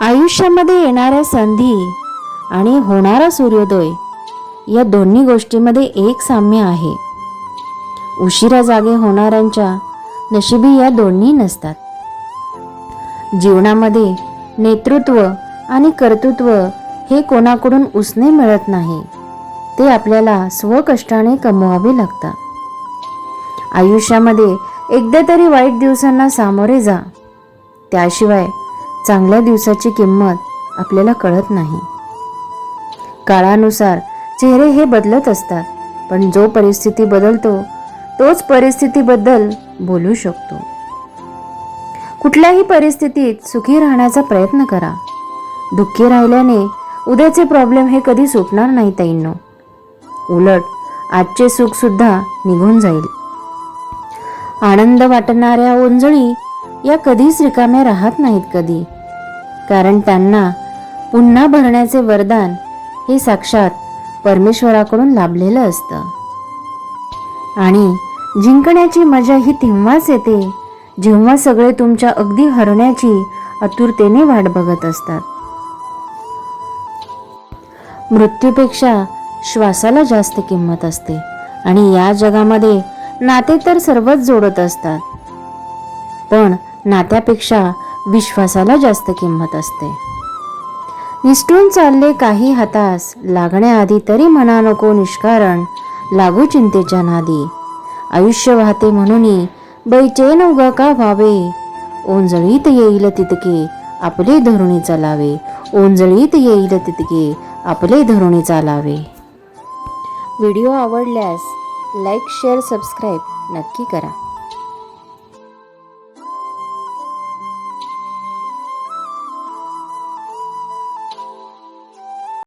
आयुष्यामध्ये येणाऱ्या संधी आणि होणारा सूर्योदय या दोन्ही गोष्टीमध्ये एक साम्य आहे. उशिरा जागे होणाऱ्यांच्या नशिबी या दोन्ही नसतात. जीवनामध्ये नेतृत्व आणि कर्तृत्व हे कोणाकडून उसने मिळत नाही ते आपल्याला स्वकष्टाने कमवावे लागतात. आयुष्यामध्ये एकदा तरी वाईट दिवसांना सामोरे जा. त्याशिवाय चांगल्या दिवसाची किंमत आपल्याला कळत नाही. काळानुसार चेहरे हे बदलत असतात पण जो परिस्थिती बदलतो तोच परिस्थितीबद्दल बोलू शकतो. कुठल्याही परिस्थितीत सुखी राहण्याचा प्रयत्न करा. दुःखी राहिल्याने उद्याचे प्रॉब्लेम हे कधी सुटणार नाही ताईंनो. उलट आजचे सुख सुद्धा निघून जाईल. आनंद वाटणाऱ्या ओंजळी या कधीच रिकाम्या राहत नाहीत कधी. कारण त्यांना पुन्हा भरण्याचे वरदान हे साक्षात परमेश्वराकडून लाभलेलं असतं. आणि जिंकण्याची मजा ही तेव्हाच येते जेव्हा सगळे तुमच्या अगदी हरण्याची आतुरतेने वाट बघत असतात. मृत्यूपेक्षा श्वासाला जास्त किंमत असते आणि या जगामध्ये नाते तर सर्वच जोडत असतात. पण नात्यापेक्षा विश्वासाला जास्त किंमत असते. निष्ठून चालले काही हातास लागण्याआधी तरी म्हणा नको निष्कारण लागू चिंतेच्या नादी. आयुष्य वाहते म्हणून बैचेन उगा का व्हावे? ओंजळीत येईल तितके आपले धरुणी चालावे. ओंजळीत येईल तितके आपले धरुणी चालावे. व्हिडिओ आवडल्यास लाईक शेअर सबस्क्राईब नक्की करा.